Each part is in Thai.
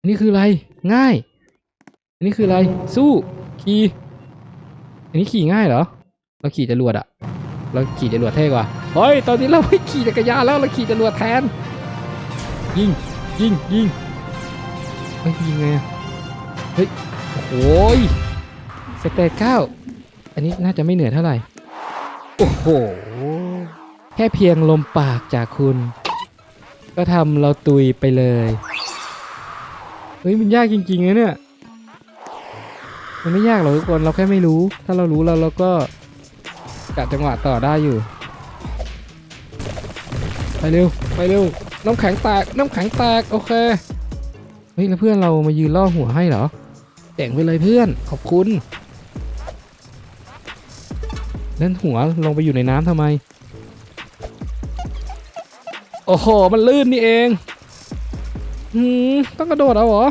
อันนี้คืออะไร ง่าย อันนี้คืออะไร สู้ ขี่ อันนี้ขี่ง่ายเหรอ เราขี่จรวดอะเราขี่จรวดเท่กว่า เฮ้ย ตอนนี้เราไม่ขี่จักรยานแล้ว เราขี่จรวดแทน ยิง ยิง ยิงเฮ้ยยิงไงเฮ้ย โอ้ยสเตจเก้าอันนี้น่าจะไม่เหนื่อยเท่าไหร่ โอ้โห แค่เพียงลมปากจากคุณ ก็ทำเราตุยไปเลย เฮ้ยมันยากจริงๆนะเนี่ย มันไม่ยากหรอกทุกคน เราแค่ไม่รู้ ถ้าเรารู้แล้วเราก็กะจังหวะต่อได้อยู่ ไปเร็ว ไปเร็ว น้ำแข็งแตก น้ำแข็งแตก โอเค เฮ้ยแล้วเพื่อนเรามายืนล่อหัวให้เหรอเจ๋งไปเลยเพื่อน ขอบคุณนั่นหัวลงไปอยู่ในน้ำทำไม โอ้โห มันลื่นนี่เอง หืมต้องกระโดดเอาเหรอ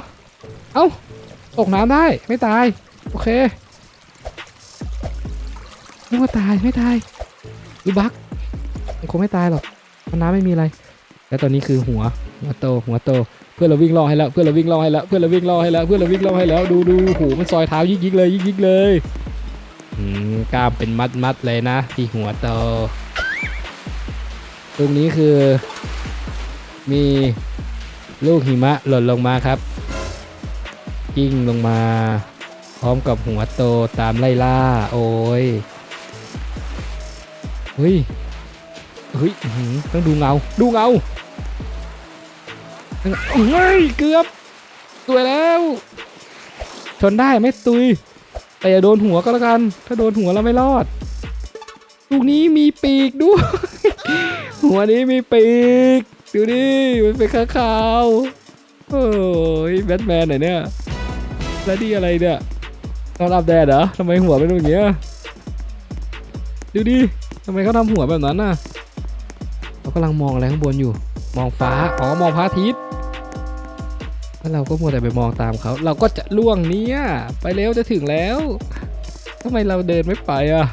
เอ้า ตกน้ำได้ไม่ตาย โอเคนึกว่าตายไม่ตายหรือบักมันคงไม่ตายหรอกเพราะน้ำไม่มีอะไร แล้วตอนนี้คือหัวหัวโตหัวโต เพื่อเราวิ่งล่อให้แล้วเพื่อเราวิ่งล่อให้แล้วเพื่อเราวิ่งล่อให้แล้วเพื่อเราวิ่งล่อให้แล้วดูดูหูมันซอยเท้ายิกยิกๆเลยยิกยิกๆเลยอืมกล้ามเป็นมัดมัดๆเลยนะ ที่หัวโต ตรงนี้คือ มี ลูกหิมะหล่นลงมาครับกิ้งลงมา พร้อมกับหัวโตตามไล่ล่า โอ้ยเฮ้ยเฮ้ยต้องดูเงา ดูเงาเฮ้ยเกือบตัวยแล้ว ชนได้ไม่ตุย แต่อย่าโดนหัวก็แล้วกัน ถ้าโดนหัวเราไม่รอดลูกนี้มีปีกด้วย หัวนี้มีปีก ดูดิ มันเป็นข้างคาว โอ้ยแบทแมนไหนเนี่ย แล้วดีอะไรเนี่ยนอนอับแดดเหรอทำไมหัวเป็นแบบนี้ดูดิทำไมเขาทำหัวแบบนั้นน่ะ เรากำลังมองอะไรข้างบนอยู่ มองฟ้า อ๋อ มองพระอาทิตย์แล้วเราก็มัวแต่ไปมองตามเขา เราก็จะล่วงเนี้ยไปแล้วจะถึงแล้วทำไมเราเดินไม่ไปอะ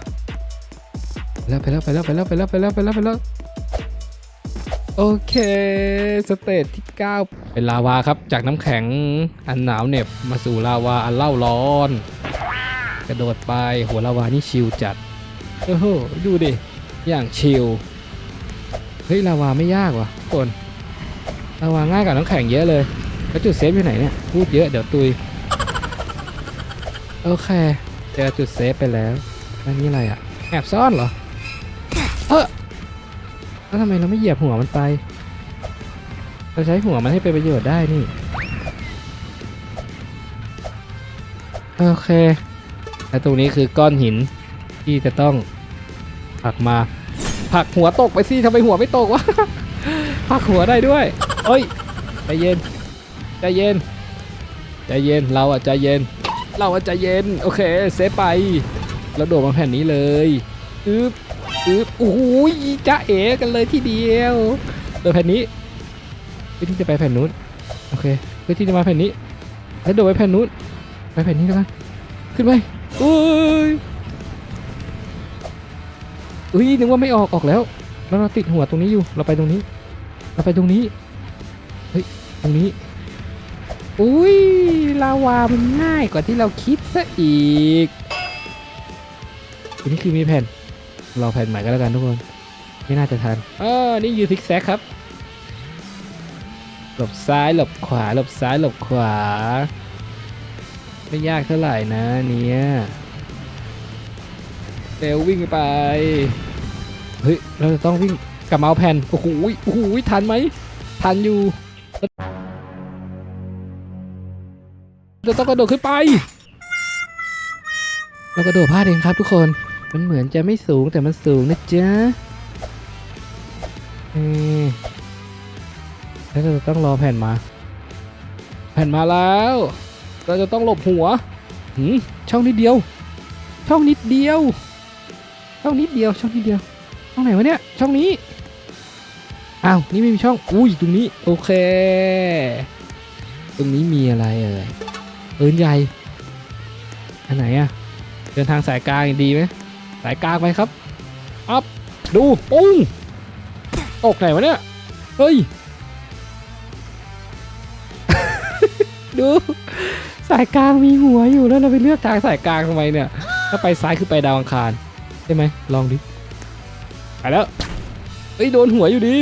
ไปแล้วไปแล้วไปแล้วไปแล้วไปแล้วไปแล้วไปแล้ว โอเค สเตจที่ 9 เป็นลาวาครับ จากน้ำแข็งอันหนาวเหน็บมาสู่ลาวาอันเล่าร้อน กระโดดไปหัวลาวานี่ชิลจัด โอ้โห ดูดิ อย่างชิล เฮ้ย ลาวาไม่ยากว่ะคนลาวาง่ายกว่าน้ำแข็งเยอะเลย แล้วจุดเซฟอยู่ไหนเนี่ย พูดเยอะเดี๋ยวตุย โอเค เจอจุดเซฟไปแล้วแล้วนี่อะไรอะแอบซ่อนเหรอ เออ แล้วทำไมเราไม่เหยียบหัวมันไป เราใช้หัวมันให้เป็นประโยชน์ได้นี่ โอเคและตรงนี้คือก้อนหินที่จะต้องผลักมาผลักหัวตกไปสิทำไมหัวไม่ตกวะผลักหัวได้ด้วยเอ้ยใจเย็นใจเย็นใจเย็นเราอะใจเย็น เราอะใจเย็น โอเคเซฟไปเราโดดมาแผ่นนี้เลยอึ๊บ อึ๊บโอ้โหจ้าเอ๋กันเลยทีเดียวโดดแผ่นนี้เพื่อที่จะไปแผ่นนู้นโอเคเพื่อที่จะมาแผ่นนี้แล้วโดดไปแผ่นนู้นไปแผ่นนี้แล้วกันขึ้นไปอุ้ยอุ้ยนึกว่าไม่ออกออกแล้ว แล้วเราติดหัวตรงนี้อยู่เราไปตรงนี้ เราไปตรงนี้เฮ้ยตรงนี้อุ้ยลาวามันง่ายกว่าที่เราคิดซะอีกอันนี้คือมีแผ่น รอแผ่นใหม่ก็แล้วกันทุกคน ไม่น่าจะทันอ่านี่ยูทิกแซกครับ หลบซ้ายหลบขวา หลบซ้ายหลบขวา ไม่ยากเท่าไหร่นะเนี่ยเร็ววิ่งไป เฮ้ย เราจะต้องวิ่งกลับมาเอาแผ่นโอ้โหโอ้โหทันไหม ทันอยู่จะต้องกระโดดขึ้นไป เรากระโดดพลาดเองครับทุกคน มันเหมือนจะไม่สูงแต่มันสูงนะจ๊ะเอ๊แล้วเราจะต้องรอแผ่นมา แผ่นมาแล้ว เราจะต้องหลบหัวหืมช่องนิดเดียว ช่องนิดเดียว ช่องนิดเดียว ช่องนิดเดียว ช่องไหนวะเนี่ย ช่องนี้ อ้าว นี่ไม่มีช่อง อุ้ย ตรงนี้ โอเค ตรงนี้มีอะไรเอ่ยปืนใหญ่ อันไหนอะเดินทางสายกลางดีไหม สายกลางไปครับ อัพ ดู ปุ้ง ตกไหนวะเนี่ย เฮ้ย ดู สายกลางมีหัวอยู่แล้วเราไปเลือกทางสายกลางทำไมเนี่ย ถ้าไปซ้ายคือไปดาวอังคาร ใช่ไหม ลองดิ ไปแล้วเอ้ย โดนหัวอยู่ดี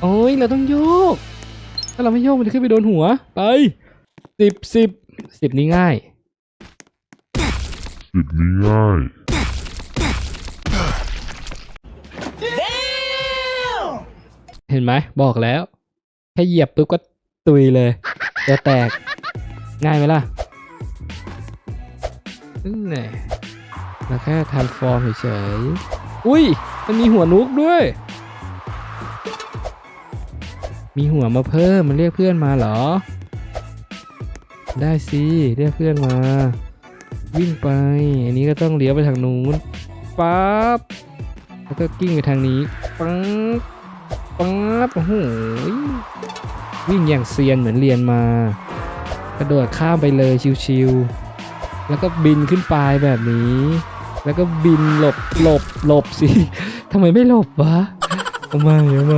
โอ้ย เราต้องโยก ถ้าเราไม่โยกมันจะขึ้นไปโดนหัว ไปสิบสิบสิบนี้ง่าย สิบนี้ง่ายเห็นไหมบอกแล้ว แค่เหยียบปุ๊บก็ตุยเลยจะแตกง่ายไหมล่ะนั่แล้วแค่ทันฟอร์มเฉยๆอุ้ย มันมีหัวนุกด้วย มีหัวมาเพิ่ม มันเรียกเพื่อนมาเหรอ ได้สิ เรียกเพื่อนมา วิ่งไป อันนี้ก็ต้องเลี้ยวไปทางนู้นปั๊บแล้วก็กิ้งไปทางนี้ปั๊บปั๊บโอ้โหวิ่งอย่างเซียนเหมือนเรียนมา กระโดดข้ามไปเลยชิวๆแล้วก็บินขึ้นไปแบบนี้ แล้วก็บินหลบหลบหลบสิทำไมไม่หลบวะทำไมทำไม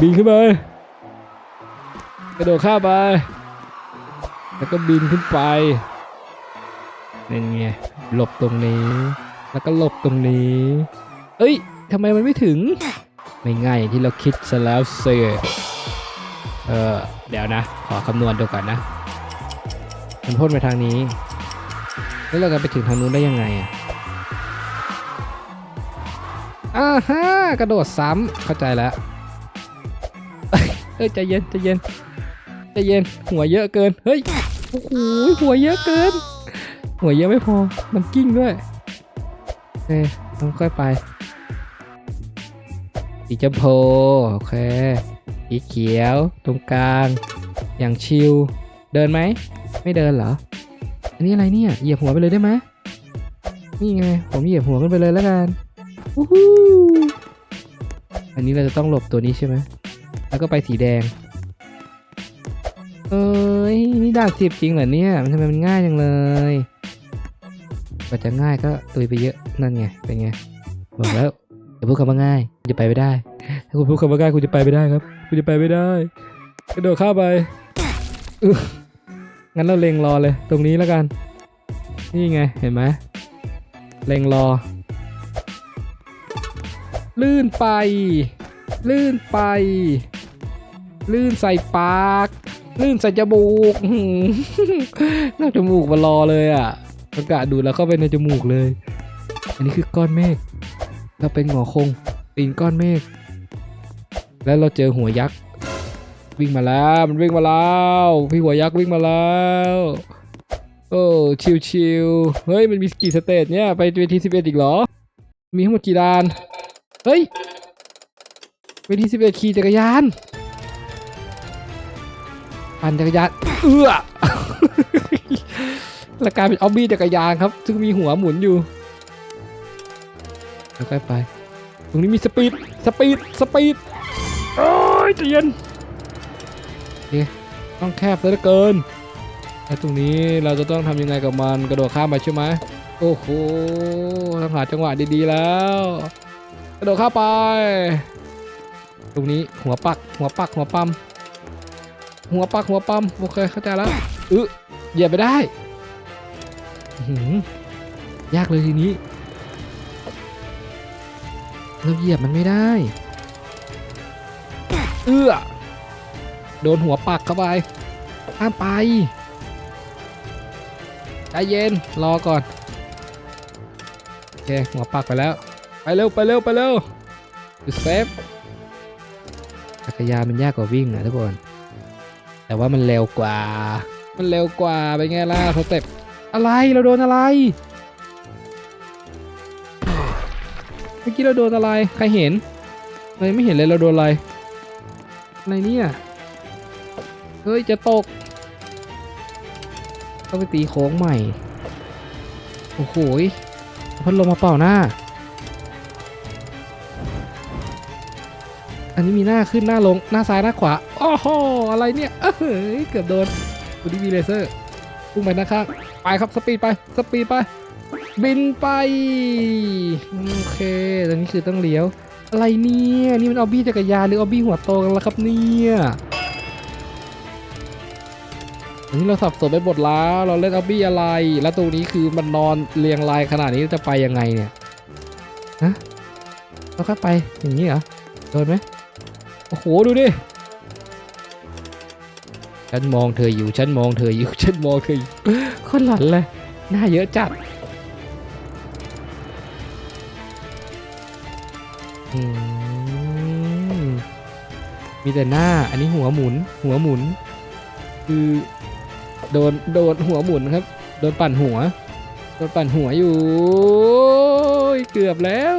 บินขึ้นไปกระโดดข้ามไป แล้วก็บินขึ้นไป นี่ไงหลบตรงนี้ แล้วก็หลบตรงนี้ เอ้ยทำไมมันไม่ถึง ไม่ง่ายอย่างที่เราคิดซะแล้วเซเออเดี๋ยวนะ ขอคำนวณดูก่อนนะมันพ่นไปทางนี้ แล้วเราจะไปถึงทางนู้นได้ยังไงอะอ่าฮะกระโดดซ้ำเข้าใจแล้วเอ้ยใจเย็นใจเย็นใจเย็นหัวเยอะเกิน เฮ้ย โอ้โหหัวเยอะเกิน หัวเยอะไม่พอ มันกิ้งด้วย เอ้ยต้องค่อยไป สีชมพูโอเค สีเขียว ตรงกลาง อย่างชิล เดินไหม ไม่เดินเหรอ อันนี้อะไรเนี่ย เหยียบหัวไปเลยได้ไหมนี่ไง ผมเหยียบหัวขึ้นไปเลยแล้วกันวู้ฮู้อันนี้เราจะต้องหลบตัวนี้ใช่ไหม แล้วก็ไปสีแดง เอ้ย นี่ด่านสิบจริงเหรอเนี่ย มันทำไมมันง่ายจังเลย ว่าจะง่ายก็ตุยไปเยอะนั่นไงเป็นไงบอกแล้วอย่าพูดคำว่าง่ายคุณจะไปไม่ได้ ถ้าคุณพูดคำว่าง่ายคุณจะไปไม่ได้ครับ คุณจะไปไม่ได้กระโดดข้าไปงั้นเราเล็งรอเลย ตรงนี้แล้วกัน นี่ไงเห็นไหมเล็งรอ ลื่นไป ลื่นไป ลื่นใส่ปาก ลื่นใส่จมูกน่าจมูกมารอเลยอะ ประกาศดูดแล้วเข้าไปในจมูกเลย อันนี้คือก้อนเมฆเราเป็นหงอคงตีนก้อนเมฆแล้วเราเจอหัวยักษ์วิ่งมาแล้วมันวิ่งมาแล้วพี่หัวยักษ์วิ่งมาแล้วโอ้ชิวชิวๆเฮ้ยมันมีกี่สเตจเนี่ยไปเวทีสิบเอ็ดอีกเหรอ มีทั้งหมดกี่ด่านเฮ้ยเวทีสิบเอ็ดขี่จักรยานปั่นจักรยานเอื้อ แล้วกลายเป็นออบบี้จักรยานครับ ซึ่งมีหัวหมุนอยู่แล้วค่อยไป ตรงนี้มีสปีด สปีด สปีด โอ้ยใจเย็นโอเคต้องแคบซะเหลือเกินแล้วตรงนี้เราจะต้องทำยังไงกับมันกระโดดข้ามไปใช่ไหมโอ้โหต้องหาจังหวะดีๆแล้ว กระโดดข้ามไป ตรงนี้หัวปัก หัวปัก หัวปั๊มหัวปัก หัวปั๊มโอเคเข้าใจแล้วอึเหยียบไปได้ ยากเลยทีนี้ เราเหยียบมันไม่ได้ เอื้อ โดนหัวปักเข้าไปห้ามไป ใจเย็น รอก่อน โอเค หัวปักไปแล้ว ไปเร็ว ไปเร็ว ไปเร็วจุดเซฟจักรยานมันยากกว่าวิ่งนะทุกคน แต่ว่ามันเร็วกว่า มันเร็วกว่าเป็นไงล่ะสเต็ป อะไรเราโดนอะไรเมื่อกี้เราโดนอะไรใครเห็นเลยไม่เห็นเลยเราโดนอะไรอะไรเนี่ยเฮ้ยจะตกต้องไปตีโค้งใหม่โอ้โหพัดลมมาเป่าหน้า อันนี้มีหน้าขึ้นหน้าลงหน้าซ้ายหน้าขวาโอ้โหอะไรเนี่ยเอ้ยเกือบโดนดูดีวีเลเซอร์ พุ่งไปหน้าข้างไปครับสปีดไปสปีดไป บินไปโอเคตอนนี้คือต้องเลี้ยว อะไรเนี่ยนี่มันออบบี้จักรยานหรือออบบี้หัวโตกันแล้วครับเนี่ยอันนี้เราสับสนไปหมดแล้วเราเล่นออบบี้อะไร แล้วตรงนี้คือมันนอนเรียงรายขนาดนี้จะไปยังไงเนี่ยฮะเราก็ไปอย่างนี้เหรอโดนไหมโอ้โหดูดิ ฉันมองเธออยู่ฉันมองเธออยู่ฉันมองเธออยู่คนหลอนเลยหน้าเยอะจัดอืมมีแต่หน้า อันนี้หัวหมุน หัวหมุน คือโดนโดนหัวหมุนครับ โดนปั่นหัว โดนปั่นหัวอยู่โอ้ยเกือบแล้ว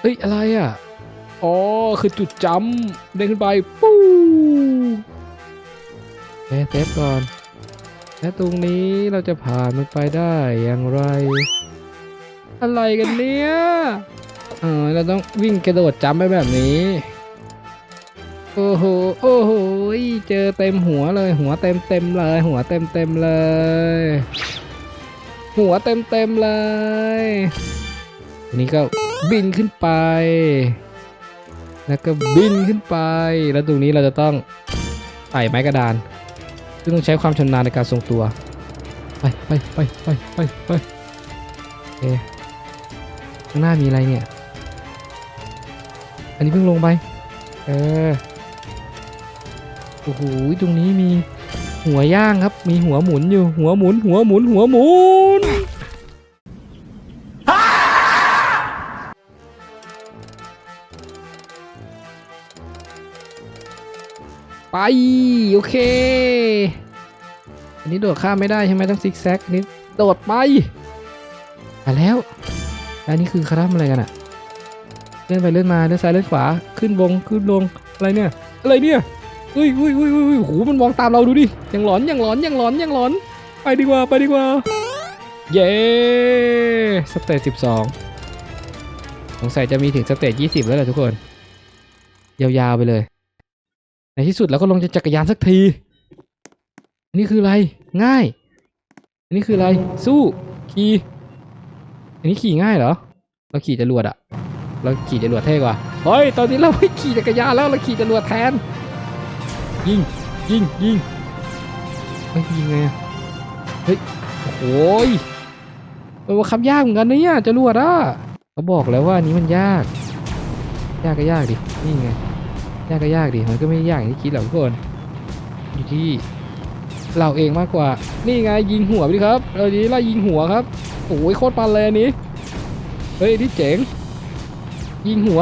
เฮ้ยอะไรอะ อ๋อ คือจุดจำเด้งขึ้นไปปู้เซฟ เซฟก่อน และตรงนี้เราจะผ่านมันไปได้อย่างไร อะไรกันเนี่ยเออเราต้องวิ่งกระโดดจำไปแบบนี้ โอ้โห โอ้โห เจอเต็มหัวเลย หัวเต็มเต็มเลย หัวเต็มเต็มเลย หัวเต็มเต็มเลยอันนี้ก็บินขึ้นไป แล้วก็บินขึ้นไป แล้วตรงนี้เราจะต้องไต่ไม้กระดาน งต้องใช้ความชำนาญในการทรงตัว ไปไปไปไปไปไปเอ๊ข้างหน้ามีอะไรเนี่ย อันนี้เพิ่งลงไป เออ โอ้โห ตรงนี้มีหัวย่างครับ มีหัวหมุนอยู่ หัวหมุน หัวหมุน หัวหมุน ไป โอเค อันนี้โดดข้ามไม่ได้ใช่ไหมต้องซิกแซกอันนี้โดดไปมาแล้วแล้วอันนี้คือคาร่ำอะไรกันอะเลื่อนไปเลื่อนมาเลื่อนซ้ายเลื่อนขวาขึ้นลงขึ้นลงอะไรเนี่ยอะไรเนี่ยอุ้ยอุ้ยอุ้ยอุ้ยอุ้ยโอ้โหมันมองตามเราดูดิยังหลอนยังหลอนยังหลอนยังหลอน ไปดีกว่าไปดีกว่า เย้สเตจสิบสองสงสัยจะมีถึงสเตจยี่สิบแล้วแหละทุกคน ยาวๆไปเลย ที่สุดเราก็ลงจากจักรยานสักทีอันนี้คืออะไร ง่าย อันนี้คืออะไร สู้ ขี่ อันนี้ขี่ง่ายเหรอ เราขี่จรวดอะเราขี่จรวดเท่กว่า เฮ้ย ตอนนี้เราไม่ขี่จักรยานแล้ว เราขี่จรวดแทน ยิง ยิง ยิงเฮ้ยยิงไงเฮ้ย โอ้ยมันว่าคำยากเหมือนกันนะเนี่ยจรวดอะเขาบอกแล้วว่าอันนี้มันยาก ยากก็ยากดิ นี่ไง ยากก็ยากดิมันก็ไม่ยากอย่างที่คิดหรอกทุกคน อยู่ที่เราเองมากกว่า นี่ไงยิงหัวไปดิครับเราดีไล่ยิงหัวครับ โอ้ยโคตรปันเลยอันนี้ เฮ้ยนี่เจ๋ง ยิงหัว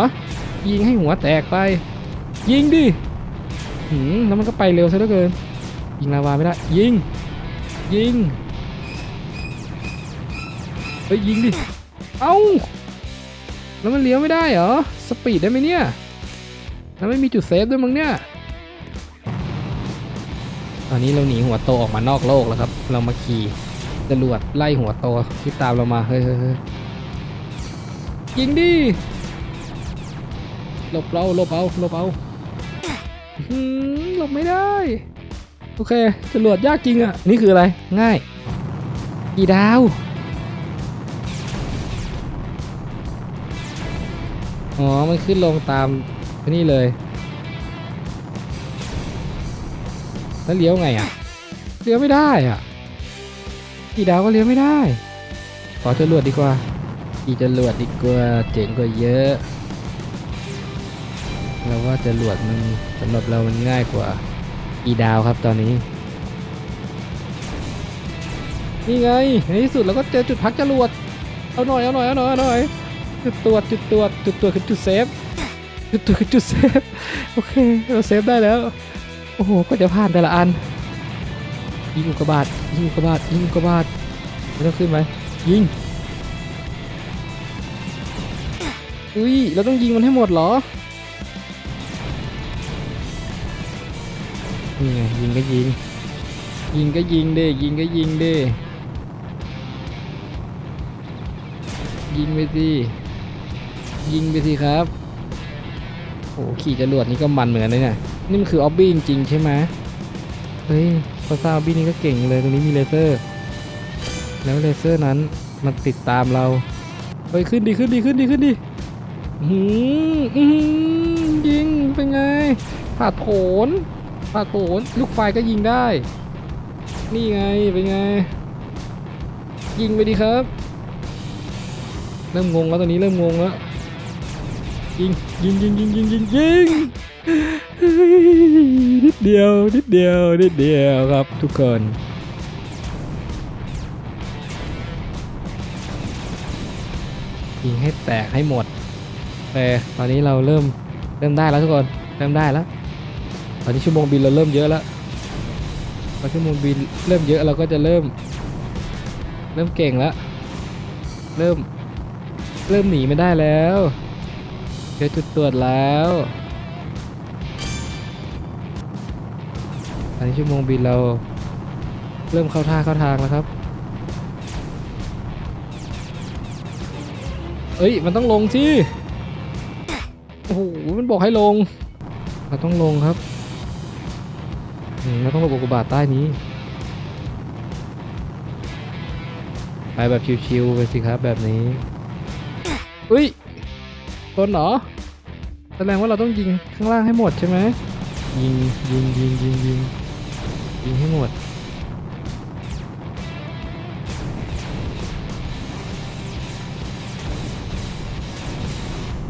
ยิงให้หัวแตกไป ยิงดิหืมแล้วมันก็ไปเร็วซะเหลือเกิน ยิงลาวาไม่ได้ ยิง ยิง เฮ้ยยิงดิ เอ้า แล้วมันเลี้ยวไม่ได้เหรอ สปีดได้ไหมเนี่ย แล้วไม่มีจุดเซฟด้วยมั้งเนี่ย ตอนนี้เราหนีหัวโตออกมานอกโลกแล้วครับ เรามาขี่จรวดไล่หัวโตที่ตามเรามาเฮ้ยเฮ้ยยิงดิหลบเราหลบเอาหลบเอาอื้อหือหลบไม่ได้ โอเคจรวดยากจริงอะ นี่คืออะไรง่ายกี่ดาวอ๋อ มันขึ้นลงตาม นี่เลย แล้วเลี้ยวไงอะ เลี้ยวไม่ได้อะ กี่ดาวก็เลี้ยวไม่ได้ ขอจรวดดีกว่าขี่จรวดดีกว่าเจ๋งกว่าเยอะ เราว่าจรวดมันสำหรับเรามันง่ายกว่ากี่ดาวครับตอนนี้ นี่ไง ในที่สุดเราก็เจอจุดพักจรวด เอาหน่อย เอาหน่อย เอาหน่อย เอาหน่อย จุดตรวจ จุดตรวจ จุดตรวจคือจุดเซฟ จุดตรวจุดเซฟ โอเค เราเซฟได้แล้ว โอ้โห ก็จะผ่านแต่ละอัน ยิงอุกกาบาตยิงอุกกาบาตยิงอุกกาบาตไม่ต้องขึ้นไหมยิง อุ้ย เราต้องยิงมันให้หมดเหรอ นี่ไง ยิงก็ยิง ยิงก็ยิงเด้ยิงก็ยิงเด้ยิงไปสิ ยิงไปสิครับ โอ้ขี่จรวดนี่ก็มันเหมือนเลยเนี่ย นี่มันคือออบบี้จริงๆใช่ไหมเฮ้ยพอซาออบบี้นี่ก็เก่งเลยตรงนี้มีเลเซอร์ แล้วเลเซอร์นั้นมันติดตามเรา เฮ้ยขึ้นดีขึ้นดีขึ้นดีขึ้นดีหืออื้อหือยิงเป็นไงผ่าโผนปาโผนลูกไฟก็ยิงได้ นี่ไงเป็นไง ยิงไปดีครับ เริ่มงงแล้วตอนนี้เริ่มงงแล้ว ยิงยิงยิงยิงยิงยิงยิงนิดเดียวนิดเดียวนิดเดียวครับทุกคนยิงให้แตกให้หมดแต่ตอนนี้เราเริ่มเริ่มได้แล้วทุกคนเริ่มได้แล้ว ตอนนี้ชั่วโมงบินเราเริ่มเยอะแล้วพอชั่วโมงบินเริ่มเยอะเราก็จะเริ่ม เริ่มเก่งแล้ว เริ่มเริ่มหนีไม่ได้แล้ว เจอจุดตรวจแล้วตอนนี้ชั่วโมงบินเรา เริ่มเข้าท่าเข้าทางแล้วครับ เอ้ย มันต้องลงสิ โอ้โห มันบอกให้ลง เราต้องลงครับเราต้องหลบอุกกาบาตใต้นี้ ไปแบบชิวๆไปสิครับแบบนี้อุ้ย ต้นเหรอ แสดงว่าเราต้องยิงข้างล่างให้หมดใช่ไหมยิงยิงยิงยิงยิงยิงให้หมด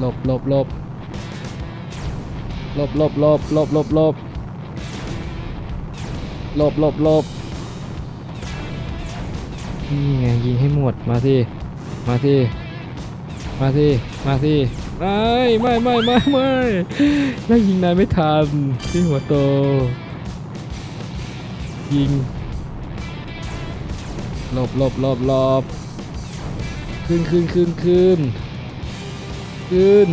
หลบหลบหลบหลบหลบหลบหลบหลบหลบหลบหลบหลบนี่ไงยิงให้หมดมาสิมาสิมาสิมาสิ ไม่ไม่ไม่ไม่ไม่ไล่ยิงนายไม่ทันที่หัวโต ยิงหลบหลบหลบหลบขึ้นขึ้นขึ้นขึ้นขึ้น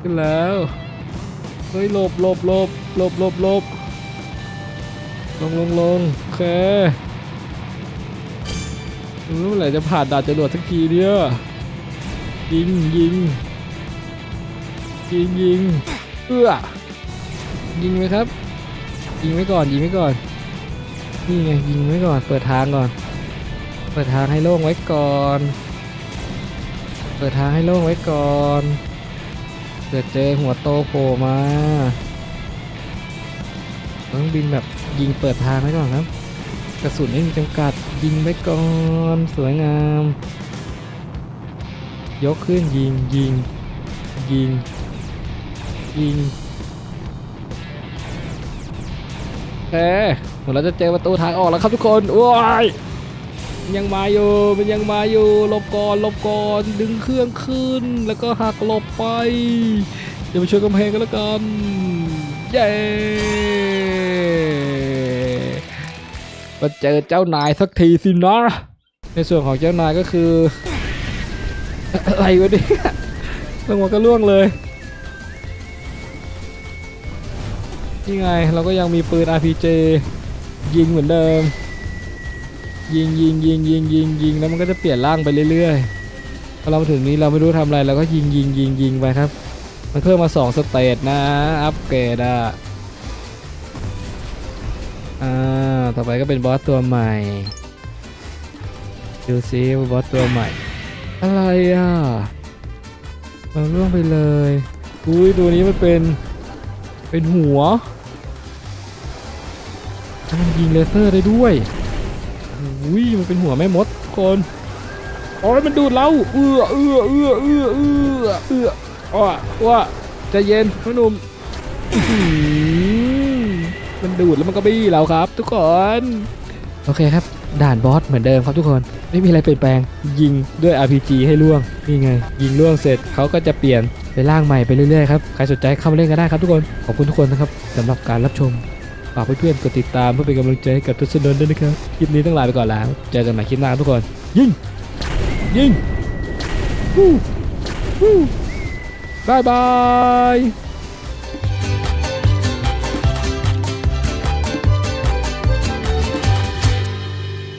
ขึ้นแล้วเฮ้ยหลบหลบหลบหลบหลบหลบลงลงลงโอเค เมื่อไหร่จะผ่านด่านจรวดสักทีเนี่ยยิงยิงยิงยิงเอื้อยิงไหมครับ ยิงไว้ก่อนยิงไว้ก่อน นี่ไงยิงไว้ก่อน เปิดทางก่อน เปิดทางให้โล่งไว้ก่อน เปิดทางให้โล่งไว้ก่อนเกิดเจอหัวโตโผล่มาต้องบินแบบยิงเปิดทางไว้ก่อนครับ กระสุนไม่มีจำกัด ยิงไว้ก่อนสวยงาม ยกขึ้นยิงยิง ยิง ยิงโอเคเหมือนเราจะเจอประตูทางออกแล้วครับทุกคนโอ้ยยังมาอยู่มันยังมาอยู่หลบก่อนหลบก่อนดึงเครื่องขึ้น แล้วก็หักหลบไปเดี๋ยวไปช่วยกำแพงกันแล้วกันเย้ มาเจอเจ้านายสักทีสินะในส่วนของเจ้านายก็คืออะไรวะเนี่ยลงมาก็ล่วงเลยนี่ไงเราก็ยังมีปืน RPG ยิงเหมือนเดิม ยิงยิงยิงยิงยิงยิงแล้วมันก็จะเปลี่ยนร่างไปเรื่อยๆพอเรามาถึงนี้เราไม่รู้ทำอะไรเราก็ยิงยิงยิงยิงไปครับ มันเพิ่มมา2สเตจนะ อัปเกรดอะ อ่าต่อไปก็เป็นบอสตัวใหม่ ดูซิบอสตัวใหม่ อะไรอะเราล่วงไปเลยอุ้ยตัวนี้มันเป็น เป็นหัวมันยิงเลเซอร์ได้ด้วยอุ้ยมันเป็นหัวแม่มดคนโอ้ยมันดูดเราเอื้อเอื้อเอื้อเอื้อเอื้อเอื้ออ้อว่าใจะเย็นพ่อหนุ่ม มันดูดแล้วมันก็บี้เราครับ ทุกคนโอเคครับ ด่านบอสเหมือนเดิมครับทุกคนไม่มีอะไรเปลี่ยนแปลงยิงด้วย RPG ให้ล่วงนี่ไง ยิงล่วงเสร็จเขาก็จะเปลี่ยนไปร่างใหม่ไปเรื่อยๆครับใครสนใจเข้ามาเล่นกันได้ครับทุกคนขอบคุณทุกคนนะครับสำหรับการรับชมฝากเพื่อนๆกดติดตามเพื่อเป็นกำลังใจให้กับทุกสนนด้วยนะครับคลิปนี้ต้องลาไปก่อนแล้ว เจอกันใหม่คลิปหน้าครับทุกคน ยิงยิงฮู้ฮู้บายบาย